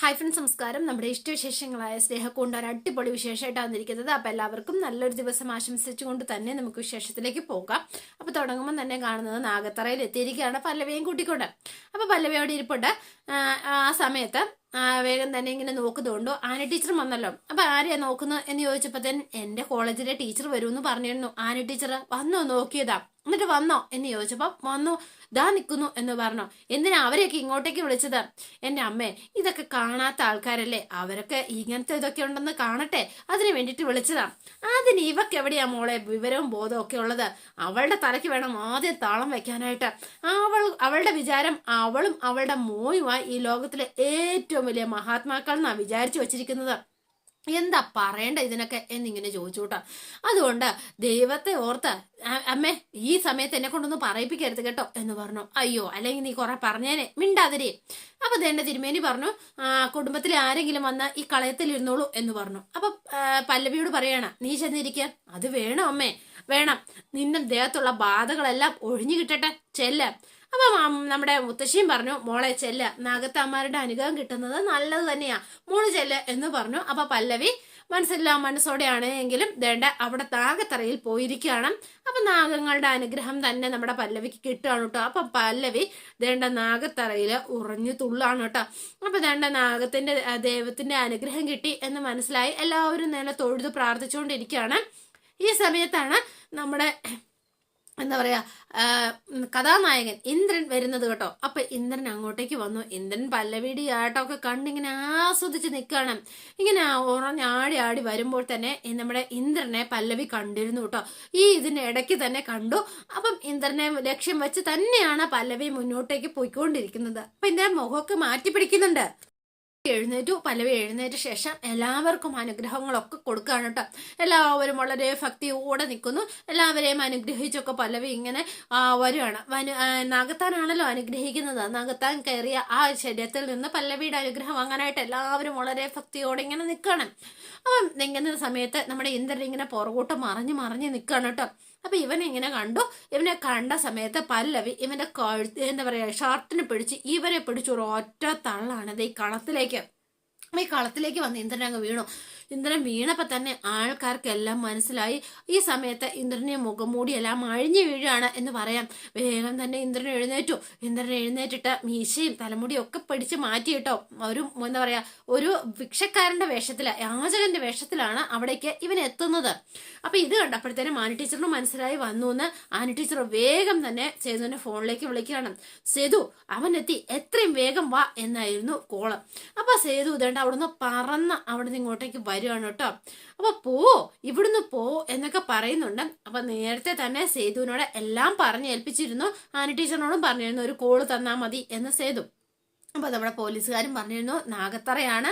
Hi friends നമസ്കാരം. നമ്മുടെ ഇഷ്ടവിശേഷങ്ങളായ സ്നേഹക്കൊണ്ട് ഒരു അടിപൊളി വിശേഷമായിട്ടാണ് വന്നിരിക്കുന്നത്. അപ്പോൾ എല്ലാവർക്കും നല്ലൊരു ദിവസം ആശംസിച്ചുകൊണ്ട് തന്നെ നമുക്ക് വിശേഷത്തിലേക്ക് പോകാം. അപ്പോൾ തുടങ്ങുമ്പോൾ തന്നെ കാണുന്നത് നാഗത്തറയിൽ എത്തിയിരിക്കുകയാണ് പല്ലവിയും കൂട്ടിക്കൊണ്ട് അപ്പോൾ പല്ലവി അവിടെ ഇരിപ്പുണ്ട്. ആ സമയത്ത് വേഗം തന്നെ ഇങ്ങനെ നോക്കുന്നുണ്ടോ? ആന ടീച്ചർ വന്നല്ലോ. അപ്പൊ ആരെയാ നോക്കുന്നത് എന്ന് ചോദിച്ചപ്പോ തന്നെ എന്റെ കോളേജിലെ ടീച്ചർ വരുമെന്ന് പറഞ്ഞിരുന്നു. ആന ടീച്ചർ വന്നോ നോക്കിയതാ. എന്നിട്ട് വന്നോ എന്ന് ചോദിച്ചപ്പോ വന്നു. ദാ നിൽക്കുന്നു എന്ന് പറഞ്ഞു. എന്തിനാ അവരെയൊക്കെ ഇങ്ങോട്ടേക്ക് വിളിച്ചത്? എന്റെ അമ്മേ ഇതൊക്കെ കാണാത്ത ആൾക്കാരല്ലേ? അവരൊക്കെ ഇങ്ങനത്തെ ഇതൊക്കെ ഉണ്ടെന്ന് കാണട്ടെ. അതിന് വേണ്ടിട്ട് വിളിച്ചതാ. അതിന് ഇവക്ക് എവിടെയാ മോളെ വിവരവും ബോധവും ഒക്കെ ഉള്ളത്? അവളുടെ തലയ്ക്ക് വേണം ആദ്യം താളം വെക്കാനായിട്ട്. അവൾ അവളുടെ വിചാരം അവളും അവളുടെ മോയുമായി ഈ ലോകത്തിലെ ഏറ്റവും വലിയ മഹാത്മാക്കൾ എന്നാണ് വിചാരിച്ചു വെച്ചിരിക്കുന്നത്. എന്താ പറയണ്ട ഇതിനൊക്കെ എന്നിങ്ങനെ ചോദിച്ചു അതുകൊണ്ട് ദൈവത്തെ ഓർത്ത് അമ്മേ ഈ സമയത്ത് എന്നെ കൊണ്ടൊന്ന് പറയിപ്പിക്കരുത് കേട്ടോ എന്ന് പറഞ്ഞു. അയ്യോ അല്ലെങ്കിൽ നീ കുറെ പറഞ്ഞേനെ മിണ്ടാതിരി. അപ്പൊ ദേണ്ട തിരുമേനി പറഞ്ഞു കുടുംബത്തിൽ ആരെങ്കിലും വന്ന ഈ കളയത്തിൽ ഇരുന്നോളൂ എന്ന് പറഞ്ഞു. അപ്പൊ പല്ലവിയോട് പറയണ നീ ചെന്നിരിക്ക അത് വേണം അമ്മേ വേണം. നിന്നും ദേഹത്തുള്ള ബാധകളെല്ലാം ഒഴിഞ്ഞു കിട്ടട്ടെ ചെല്ല. അപ്പൊ നമ്മുടെ മുത്തശ്ശിയും പറഞ്ഞു മോളെ ചെല്ല. നാഗത്തമ്മമാരുടെ അനുഗ്രഹം കിട്ടുന്നത് നല്ലത് തന്നെയാ. മോൾ ചെല്ല എന്ന് പറഞ്ഞു. അപ്പൊ പല്ലവി മനസ്സില്ല മനസ്സോടെയാണ് എങ്കിലും ദേണ്ട അവിടെ നാഗത്തറയിൽ പോയിരിക്കുകയാണ്. അപ്പൊ നാഗങ്ങളുടെ അനുഗ്രഹം തന്നെ നമ്മുടെ പല്ലവിക്ക് കിട്ടുകയാണ് കേട്ടോ. അപ്പൊ പല്ലവി ദേണ്ട നാഗത്തറയിൽ ഉറഞ്ഞു തുള്ളാണ് കേട്ടോ. അപ്പൊ ദേണ്ട നാഗത്തിന്റെ ദൈവത്തിന്റെ അനുഗ്രഹം കിട്ടി എന്ന് മനസ്സിലായി. എല്ലാവരും നേരെ തൊഴുത് പ്രാർത്ഥിച്ചുകൊണ്ടിരിക്കുകയാണ്. ഈ സമയത്താണ് നമ്മുടെ എന്താ പറയാ കഥാനായകൻ ഇന്ദ്രൻ വരുന്നത് കേട്ടോ. അപ്പൊ ഇന്ദ്രൻ അങ്ങോട്ടേക്ക് വന്നു. ഇന്ദ്രൻ പല്ലവീടി ആട്ടമൊക്കെ കണ്ടിങ്ങനെ ആസ്വദിച്ച് നിൽക്കണം ഇങ്ങനെ ഉറഞ്ഞാടി ആടി വരുമ്പോൾ തന്നെ നമ്മുടെ ഇന്ദ്രനെ പല്ലവി കണ്ടിരുന്നു കേട്ടോ. ഈ ഇതിന്റെ ഇടയ്ക്ക് തന്നെ കണ്ടു. അപ്പം ഇന്ദ്രനെ ലക്ഷ്യം വെച്ച് തന്നെയാണ് പല്ലവി മുന്നോട്ടേക്ക് പോയിക്കൊണ്ടിരിക്കുന്നത്. അപ്പൊ ഇന്ദ്രൻ മുഖമൊക്കെ മാറ്റി പിടിക്കുന്നുണ്ട് എഴുന്നേറ്റു. പല്ലവി എഴുന്നേറ്റ ശേഷം എല്ലാവർക്കും അനുഗ്രഹങ്ങളൊക്കെ കൊടുക്കുകയാണ് കേട്ടോ. എല്ലാവരും വളരെ ഭക്തിയോടെ നിൽക്കുന്നു. എല്ലാവരെയും അനുഗ്രഹിച്ചൊക്കെ പല്ലവി ഇങ്ങനെ വരുവാണ്. വനു നാഗത്താനാണല്ലോ അനുഗ്രഹിക്കുന്നത്. നാഗത്താൻ കയറിയ ആ ശരീരത്തിൽ നിന്ന് പല്ലവിയുടെ അനുഗ്രഹം വാങ്ങാനായിട്ട് എല്ലാവരും വളരെ ഭക്തിയോടെ ഇങ്ങനെ നിൽക്കണം അപ്പം നിൽക്കുന്ന സമയത്ത് നമ്മുടെ ഇന്ദ്രൻ ഇങ്ങനെ പുറകോട്ട് മറിഞ്ഞ് മറിഞ്ഞ് നിൽക്കുകയാണ് കേട്ടോ. അപ്പൊ ഇവനെ ഇങ്ങനെ കണ്ടു. ഇവനെ കണ്ട സമയത്ത് പല്ലവി ഇവന്റെ കഴുത്ത് എന്താ പറയാ ഷർട്ടിനെ പിടിച്ച് ഇവനെ പിടിച്ചൊരു ഒറ്റ തള്ളാണ് ഈ കളത്തിലേക്ക്. ഈ കളത്തിലേക്ക് വന്ന് ഇന്ദ്രൻ അങ്ങ് വീണു. ഇന്ദ്രൻ വീണപ്പോൾ തന്നെ ആൾക്കാർക്കെല്ലാം മനസ്സിലായി. ഈ സമയത്ത് ഇന്ദ്രനെ മുഖംമൂടിയെല്ലാം അഴിഞ്ഞു വീഴുകയാണ് എന്ന് പറയാം. വേഗം തന്നെ ഇന്ദ്രൻ എഴുന്നേറ്റു. ഇന്ദ്രൻ എഴുന്നേറ്റിട്ട് മീശയും തലമുടിയും ഒക്കെ പിടിച്ച് മാറ്റിയിട്ടോ ഒരു എന്താ പറയാ ഒരു ഭിക്ഷക്കാരന്റെ വേഷത്തില യാചകന്റെ വേഷത്തിലാണ് അവിടേക്ക് ഇവൻ എത്തുന്നത്. അപ്പൊ ഇത് കണ്ടപ്പോഴത്തേനും ആനി ടീച്ചറിന് മനസ്സിലായി വന്നു എന്ന് ആനി ടീച്ചർ വേഗം തന്നെ സേതുവിന്റെ ഫോണിലേക്ക് വിളിക്കുകയാണ്. സേതു അവൻ എത്തി എത്രയും വേഗം വാ എന്നായിരുന്നു കോൾ. അപ്പൊ സേതു ഇതേണ്ട അവിടുന്ന് പറന്ന് അവിടുന്ന് ഇങ്ങോട്ടേക്ക് വരും വരുവാണ് കേട്ടോ. അപ്പൊ പോ ഇവിടുന്ന് പോ എന്നൊക്കെ പറയുന്നുണ്ട്. അപ്പൊ നേരത്തെ തന്നെ സേതുവിനോട് എല്ലാം പറഞ്ഞു ഏൽപ്പിച്ചിരുന്നു ആന ടീച്ചറിനോടും പറഞ്ഞിരുന്നു ഒരു കോൾ തന്നാൽ മതി എന്ന് സേതു. അപ്പോൾ നമ്മുടെ പോലീസുകാരും പറഞ്ഞിരുന്നു നാഗത്തറയാണ്.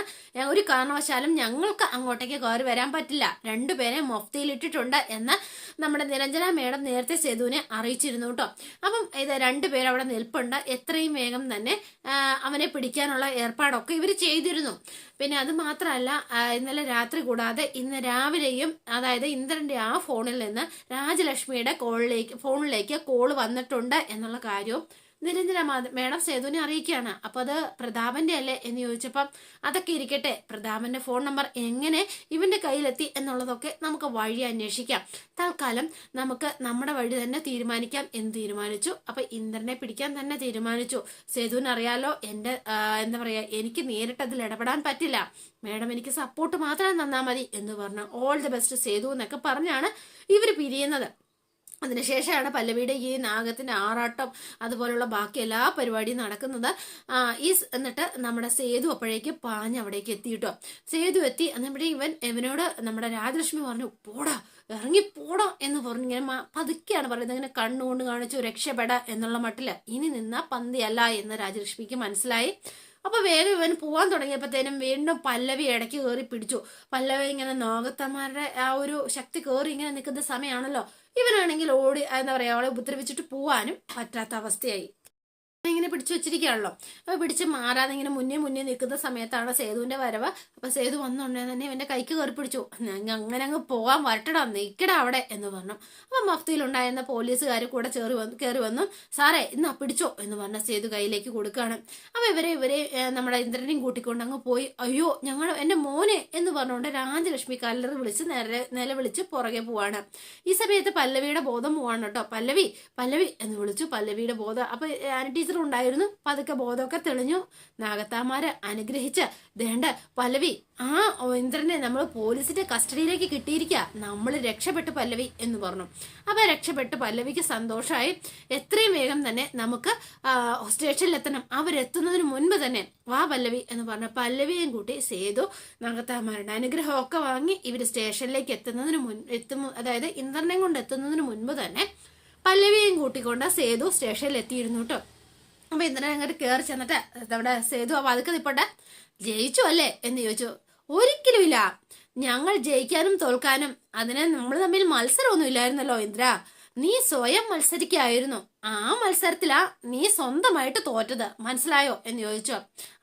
ഒരു കാരണവശാലും ഞങ്ങൾക്ക് അങ്ങോട്ടേക്ക് കയറി വരാൻ പറ്റില്ല. രണ്ടുപേരെ മൊഫ്തിയിലിട്ടിട്ടുണ്ട് എന്ന് നമ്മുടെ നിരഞ്ജന മേഡം നേരത്തെ സേതുവിനെ അറിയിച്ചിരുന്നു കേട്ടോ. അപ്പം ഇത് രണ്ടുപേരും അവിടെ നിൽപ്പുണ്ട്. എത്രയും വേഗം തന്നെ അവനെ പിടിക്കാനുള്ള ഏർപ്പാടൊക്കെ ഇവർ ചെയ്തിരുന്നു. പിന്നെ അത് മാത്രമല്ല ഇന്നലെ രാത്രി കൂടാതെ ഇന്ന് രാവിലെയും അതായത് ഇന്ദ്രന്റെ ആ ഫോണിൽ നിന്ന് രാജലക്ഷ്മിയുടെ കോളിലേക്ക് ഫോണിലേക്ക് കോൾ വന്നിട്ടുണ്ട് എന്നുള്ള കാര്യവും നിരഞ്ജന മേഡം സേതുവിനെ അറിയിക്കുകയാണ്. അപ്പോൾ അത് പ്രതാപന്റെ അല്ലേ എന്ന് ചോദിച്ചപ്പം അതൊക്കെ ഇരിക്കട്ടെ പ്രതാപന്റെ ഫോൺ നമ്പർ എങ്ങനെ ഇവന്റെ കയ്യിലെത്തി എന്നുള്ളതൊക്കെ നമുക്ക് വഴി അന്വേഷിക്കാം. തൽക്കാലം നമുക്ക് നമ്മുടെ വഴി തന്നെ തീരുമാനിക്കാം എന്ന് തീരുമാനിച്ചു. അപ്പൊ ഇന്ദ്രനെ പിടിക്കാൻ തന്നെ തീരുമാനിച്ചു. സേതുവിന് അറിയാലോ എന്റെ എന്താ പറയാ എനിക്ക് നേരിട്ട് അതിൽ ഇടപെടാൻ പറ്റില്ല. മേഡം എനിക്ക് സപ്പോർട്ട് മാത്രം തന്നാൽ മതി എന്ന് പറഞ്ഞു ഓൾ ദി ബെസ്റ്റ് സേതു എന്നൊക്കെ പറഞ്ഞാണ് ഇവർ പിരിയുന്നത്. അതിനുശേഷമാണ് പല്ലവിയുടെ ഈ നാഗത്തിന്റെ ആറാട്ടം അതുപോലുള്ള ബാക്കി എല്ലാ പരിപാടിയും നടക്കുന്നത്. ഈ എന്നിട്ട് നമ്മുടെ സേതു അപ്പോഴേക്ക് പാഞ്ഞ് അവിടേക്ക് എത്തിയിട്ടോ സേതു എത്തി നമ്മുടെ ഇവൻ ഇവനോട് നമ്മുടെ രാജലക്ഷ്മി പറഞ്ഞു പോടാ ഇറങ്ങി പോടാ എന്ന് പറഞ്ഞു ഇങ്ങനെ പതുക്കെയാണ് പറയുന്നത്. ഇങ്ങനെ കണ്ണുകൊണ്ട് കാണിച്ചു രക്ഷപ്പെട എന്നുള്ള മട്ടിൽ. ഇനി നിന്ന പന്തിയല്ല എന്ന് രാജലക്ഷ്മിക്ക് മനസ്സിലായി. അപ്പൊ വേഗം ഇവൻ പോവാൻ തുടങ്ങിയപ്പോഴത്തേനും വീണ്ടും പല്ലവി ഇടയ്ക്ക് കയറി പിടിച്ചു. പല്ലവി ഇങ്ങനെ നാഗത്തന്മാരുടെ ആ ഒരു ശക്തി കയറി ഇങ്ങനെ നിൽക്കുന്ന സമയമാണല്ലോ. ഇവനാണെങ്കിൽ ഓടി എന്താ പറയുക അവളെ ഉപദ്രവിച്ചിട്ട് പോവാനും പറ്റാത്ത അവസ്ഥയായി. ഇങ്ങനെ പിടിച്ചു വെച്ചിരിക്കുകയാണല്ലോ. അപ്പൊ പിടിച്ച് മാറാതെ ഇങ്ങനെ മുന്നേ മുന്നേ നിൽക്കുന്ന സമയത്താണ് സേതുവിന്റെ വരവ്. അപ്പൊ സേതു വന്നുകൊണ്ടേ തന്നെ ഇവന്റെ കൈക്ക് കയറി പിടിച്ചു. "ഞങ്ങ അങ്ങനെ അങ്ങ് പോകാൻ വരട്ടടാ നിൽക്കടാ അവിടെ എന്ന് പറഞ്ഞു. അപ്പൊ മഫ്തിയിലുണ്ടായിരുന്ന പോലീസുകാർ കൂടെ ചേറി വന്നു കയറി വന്നു. സാറേ ഇന്നാ പിടിച്ചോ എന്ന് പറഞ്ഞ സേതു കയ്യിലേക്ക് കൊടുക്കുകയാണ്. അപ്പൊ ഇവരെ ഇവരെ നമ്മുടെ ഇന്ദ്രനെയും കൂട്ടിക്കൊണ്ട് അങ്ങ് പോയി. അയ്യോ ഞങ്ങൾ എന്റെ മോനെ എന്ന് പറഞ്ഞുകൊണ്ട് രാജലക്ഷ്മി കല്ലറി വിളിച്ച് നില നിലവിളിച്ച് പുറകെ പോവാണ്. ഈ സമയത്ത് പല്ലവിയുടെ ബോധം പോവാണ് കേട്ടോ. പല്ലവി പല്ലവി എന്ന് വിളിച്ചു. പല്ലവിയുടെ ബോധം. അപ്പൊ ആന ഉണ്ടായിരുന്നു പതുക്കെ ബോധമൊക്കെ തെളിഞ്ഞു. നാഗത്താമാരെ അനുഗ്രഹിച്ച് ദേണ്ട പല്ലവി ആ ഇന്ദ്രനെ നമ്മൾ പോലീസിന്റെ കസ്റ്റഡിയിലേക്ക് കിട്ടിയിരിക്കുക നമ്മൾ രക്ഷപ്പെട്ടു പല്ലവി എന്ന് പറഞ്ഞു. അപ്പൊ രക്ഷപ്പെട്ട് പല്ലവിക്ക് സന്തോഷമായി എത്രയും വേഗം തന്നെ നമുക്ക് സ്റ്റേഷനിലെത്തണം. അവരെത്തുന്നതിന് മുൻപ് തന്നെ വാ പല്ലവി എന്ന് പറഞ്ഞ പല്ലവിയും കൂട്ടി സേതു നാഗത്താമാരുടെ അനുഗ്രഹമൊക്കെ വാങ്ങി ഇവർ സ്റ്റേഷനിലേക്ക് എത്തുന്നതിന് മുൻ എത്തും അതായത് ഇന്ദ്രനെ കൊണ്ട് എത്തുന്നതിന് മുൻപ് തന്നെ പല്ലവിയും കൂട്ടിക്കൊണ്ട് സേതു സ്റ്റേഷനിൽ എത്തിയിരുന്നു കേട്ടോ. അപ്പൊ ഇന്ദ്രൻ അങ്ങോട്ട് കയറി ചെന്നിട്ട് നമ്മുടെ സേതു ആ അതൊക്കെ നിപ്പട്ടെ ജയിച്ചു അല്ലേ? എന്ന് ചോദിച്ചു. ഒരിക്കലുമില്ല ഞങ്ങൾ ജയിക്കാനും തോൽക്കാനും അതിനെ നമ്മൾ തമ്മിൽ മത്സരമൊന്നും ഇല്ലായിരുന്നല്ലോ ഇന്ദ്ര. നീ സ്വയം മത്സരിക്കായിരുന്നു. ആ മത്സരത്തിലാ നീ സ്വന്തമായിട്ട് തോറ്റത്. മനസ്സിലായോ? എന്ന് ചോദിച്ചു.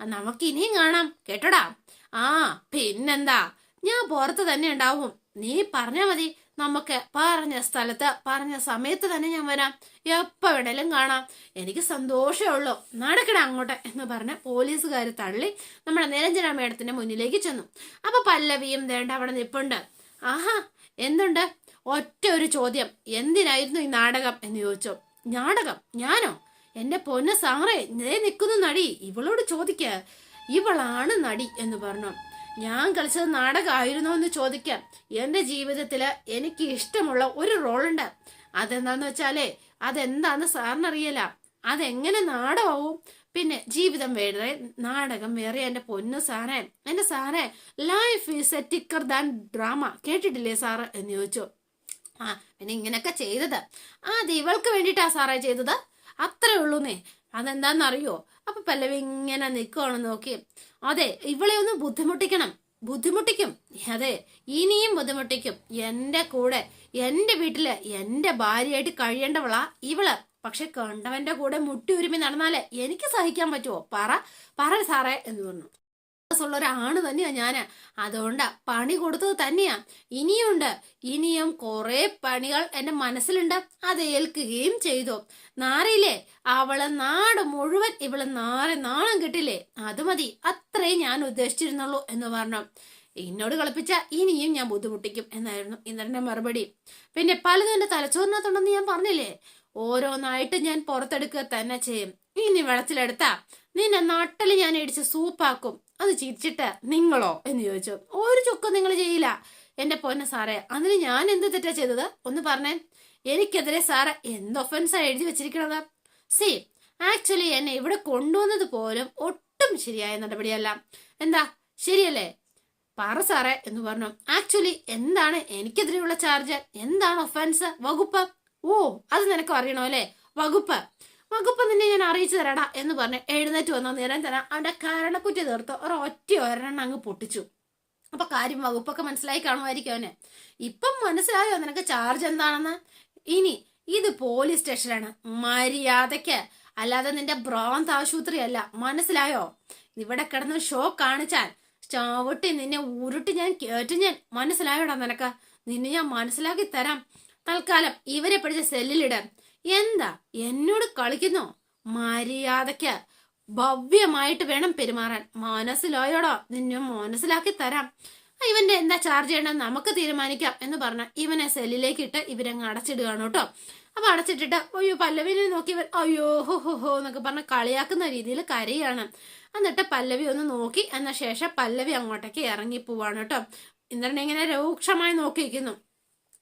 "ആ, നമുക്ക് ഇനിയും കാണാം. കേട്ടോടാ. ആ പിന്നെന്താ? ഞാൻ പുറത്ത് തന്നെ ഉണ്ടാവും. നീ പറഞ്ഞാ മതി. നമുക്ക് പറഞ്ഞ സ്ഥലത്ത് പറഞ്ഞ സമയത്ത് തന്നെ ഞാൻ വരാം. എപ്പോ വേണേലും കാണാം. എനിക്ക് സന്തോഷമേ ഉള്ളൂ. നടക്കട അങ്ങോട്ട് എന്ന് പറഞ്ഞ് പോലീസുകാർ തള്ളി നമ്മുടെ നിരഞ്ജന മേഡത്തിന്റെ മുന്നിലേക്ക് ചെന്നു. അപ്പൊ പല്ലവിയും ദേണ്ട അവിടെ നിപ്പുണ്ട്. ആഹാ എന്തുണ്ട്? ഒറ്റ ഒരു ചോദ്യം. എന്തിനായിരുന്നു ഈ നാടകം എന്ന് ചോദിച്ചു. നാടകം? ഞാനോ? എന്റെ പൊന്ന സാറേ നേ നിൽക്കുന്നു നടി. ഇവളോട് ചോദിക്ക. ഇവളാണ് നടി എന്ന് പറഞ്ഞു. ഞാൻ കളിച്ചത് നാടകമായിരുന്നോ എന്ന് ചോദിക്കാം. എന്റെ ജീവിതത്തിൽ എനിക്ക് ഇഷ്ടമുള്ള ഒരു റോളുണ്ട്. അതെന്താന്ന് വെച്ചാലേ അതെന്താന്ന് സാറിനറിയില്ല. അതെങ്ങനെ നാടകമാവും? പിന്നെ ജീവിതം വേറെ നാടകം വേറെ എന്റെ പൊന്നു സാറേ. എന്റെ സാറേ life is a thicker than drama കേട്ടിട്ടില്ലേ സാറ്? എന്ന് ചോദിച്ചു. ആ പിന്നെ ഇങ്ങനെയൊക്കെ ചെയ്തത്. ആ ഇവൾക്ക് വേണ്ടിയിട്ടാ സാറേ ചെയ്തത്. അത്രേ ഉള്ളൂന്നേ. അതെന്താന്നറിയോ? അപ്പൊ പല്ലവി ഇങ്ങനെ നിൽക്കുവാണെന്ന് നോക്കി. അതെ ഇവളെ ഒന്ന് ബുദ്ധിമുട്ടിക്കണം. ബുദ്ധിമുട്ടിക്കും. അതെ ഇനിയും ബുദ്ധിമുട്ടിക്കും. എന്റെ കൂടെ എന്റെ വീട്ടിൽ എന്റെ ഭാര്യയായിട്ട് കഴിയേണ്ടവളാ ഇവൾ. പക്ഷെ കണ്ടവന്റെ കൂടെ മുട്ടി ഉരുമി നടന്നാലേ എനിക്ക് സഹിക്കാൻ പറ്റുമോ പറ പറ സാറേ എന്ന് പറഞ്ഞു. ഉള്ള ഒരാണ് തന്നെയാ ഞാൻ. അതുകൊണ്ടാ പണി കൊടുത്തത് തന്നെയാ. ഇനിയുണ്ട്. ഇനിയും കുറെ പണികൾ എന്റെ മനസ്സിലുണ്ട്. അത് ഏൽക്കുകയും ചെയ്തു. നാറിയില്ലേ? അവളെ നാട് മുഴുവൻ ഇവളെ നാരെ നാണം കിട്ടില്ലേ? അത് മതി. അത്രേ ഞാൻ ഉദ്ദേശിച്ചിരുന്നുള്ളൂ എന്ന് പറഞ്ഞു. എന്നോട് കളിപ്പിച്ച ഇനിയും ഞാൻ ബുദ്ധിമുട്ടിക്കും എന്നായിരുന്നു ഇന്ദ്രന്റെ മറുപടി. പിന്നെ പലതും എന്റെ തലച്ചോറിനകത്തുണ്ടെന്ന് ഞാൻ പറഞ്ഞില്ലേ? ഓരോന്നായിട്ട് ഞാൻ പുറത്തെടുക്കുക തന്നെ ചെയ്യും. ഇനി വെള്ളത്തിലെടുത്താ. നിന്നെ നട്ടൽ ഞാൻ ഇടിച്ച് സൂപ്പാക്കും. അത് ചിരിച്ചിട്ട് നിങ്ങളോ? എന്ന് ചോദിച്ചു. ഒരു ചുക്കും നിങ്ങൾ ചെയ്യില്ല. എന്റെ പൊന്നെ സാറേ അതിന് ഞാൻ എന്ത് തെറ്റാ ചെയ്തത്? ഒന്ന് പറഞ്ഞേ എനിക്കെതിരെ സാറ് എന്ത് ഒഫൻസാ എഴുതി വെച്ചിരിക്കണത്? സി ആക്ച്വലി എന്നെ ഇവിടെ കൊണ്ടുവന്നത് പോലും ഒട്ടും ശരിയായ നടപടിയല്ല. എന്താ? ശരിയല്ലേ? പറ സാറേ എന്ന് പറഞ്ഞു. ആക്ച്വലി എന്താണ് എനിക്കെതിരെയുള്ള ചാർജ്? എന്താണ് ഒഫൻസ് വകുപ്പ്? ഓ അത് നിനക്ക് അറിയണോ അല്ലേ? വകുപ്പ്. വകുപ്പ് നിന്നെ ഞാൻ അറിയിച്ചു തരാടാ എന്ന് പറഞ്ഞ് എഴുന്നേറ്റ് വന്ന. തരാം അവന്റെ കരണക്കുറ്റി തീർത്ത് ഒരൊറ്റ ഒരെണ്ണം അങ്ങ് പൊട്ടിച്ചു. അപ്പൊ കാര്യം വകുപ്പൊക്കെ മനസ്സിലായി കാണുമായിരിക്കും അവന്. ഇപ്പം മനസ്സിലായോ നിനക്ക് ചാർജ് എന്താണെന്ന്? ഇനി ഇത് പോലീസ് സ്റ്റേഷനാണ് മര്യാദയ്ക്ക്. അല്ലാതെ നിന്റെ ബ്രോന്ത് ആശുപത്രി അല്ല. മനസ്സിലായോ? ഇവിടെ കിടന്ന് ഷോ കാണിച്ചാൽ ചാവട്ടി നിന്നെ ഉരുട്ടി ഞാൻ കേട്ടു ഞാൻ. മനസ്സിലായോടാ നിനക്ക്? നിന്നെ ഞാൻ മനസ്സിലാക്കി തരാം. തൽക്കാലം ഇവരെ പിടിച്ച സെല്ലിലിടാൻ എന്താ എന്നോട് കളിക്കുന്നോ? മര്യാദയ്ക്ക് ഭവ്യമായിട്ട് വേണം പെരുമാറാൻ. മനസ്സിലായോടോ? നിന്നെ മനസ്സിലാക്കി തരാം. ഇവന്റെ എന്താ ചാർജ് ചെയ്യണമെന്ന് നമുക്ക് തീരുമാനിക്കാം എന്ന് പറഞ്ഞ ഇവനെ സെല്ലിലേക്ക് ഇട്ട് ഇവരങ്ങ് അടച്ചിടുകയാണ് കേട്ടോ. അപ്പൊ അടച്ചിട്ടിട്ട് അയ്യോ പല്ലവിനെ നോക്കി ഇവൻ അയ്യോ ഹോ ഹോ ഹോ എന്നൊക്കെ പറഞ്ഞ് കളിയാക്കുന്ന രീതിയിൽ കരയാണ്. എന്നിട്ട് പല്ലവി ഒന്ന് നോക്കി. എന്ന ശേഷം പല്ലവി അങ്ങോട്ടേക്ക് ഇറങ്ങി പോവാണ് കേട്ടോ. ഇന്ദ്രനെ ഇങ്ങനെ രൂക്ഷമായി നോക്കിയിരിക്കുന്നു.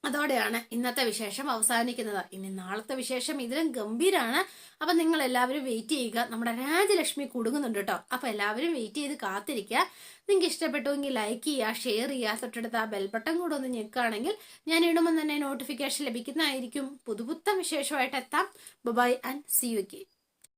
അതോടെയാണ് ഇന്നത്തെ വിശേഷം അവസാനിക്കുന്നത്. ഇനി നാളത്തെ വിശേഷം ഇതിലും ഗംഭീരാണ്. അപ്പൊ നിങ്ങൾ എല്ലാവരും വെയിറ്റ് ചെയ്യുക. നമ്മുടെ രാജലക്ഷ്മി കുടുങ്ങുന്നുണ്ട് കേട്ടോ അപ്പൊ എല്ലാവരും വെയിറ്റ് ചെയ്ത് കാത്തിരിക്കുക. നിങ്ങൾക്ക് ഇഷ്ടപ്പെട്ടുവെങ്കിൽ ലൈക്ക് ചെയ്യുക ഷെയർ ചെയ്യുക. തൊട്ടടുത്ത് ആ ബെൽബട്ടൺ കൂടെ ഒന്ന് ഞെക്കുകയാണെങ്കിൽ ഞാൻ ഇടുമ്പോൾ തന്നെ നോട്ടിഫിക്കേഷൻ ലഭിക്കുന്നതായിരിക്കും. പുതുപുത്തം വിശേഷമായിട്ട് എത്താം. Bye and see you K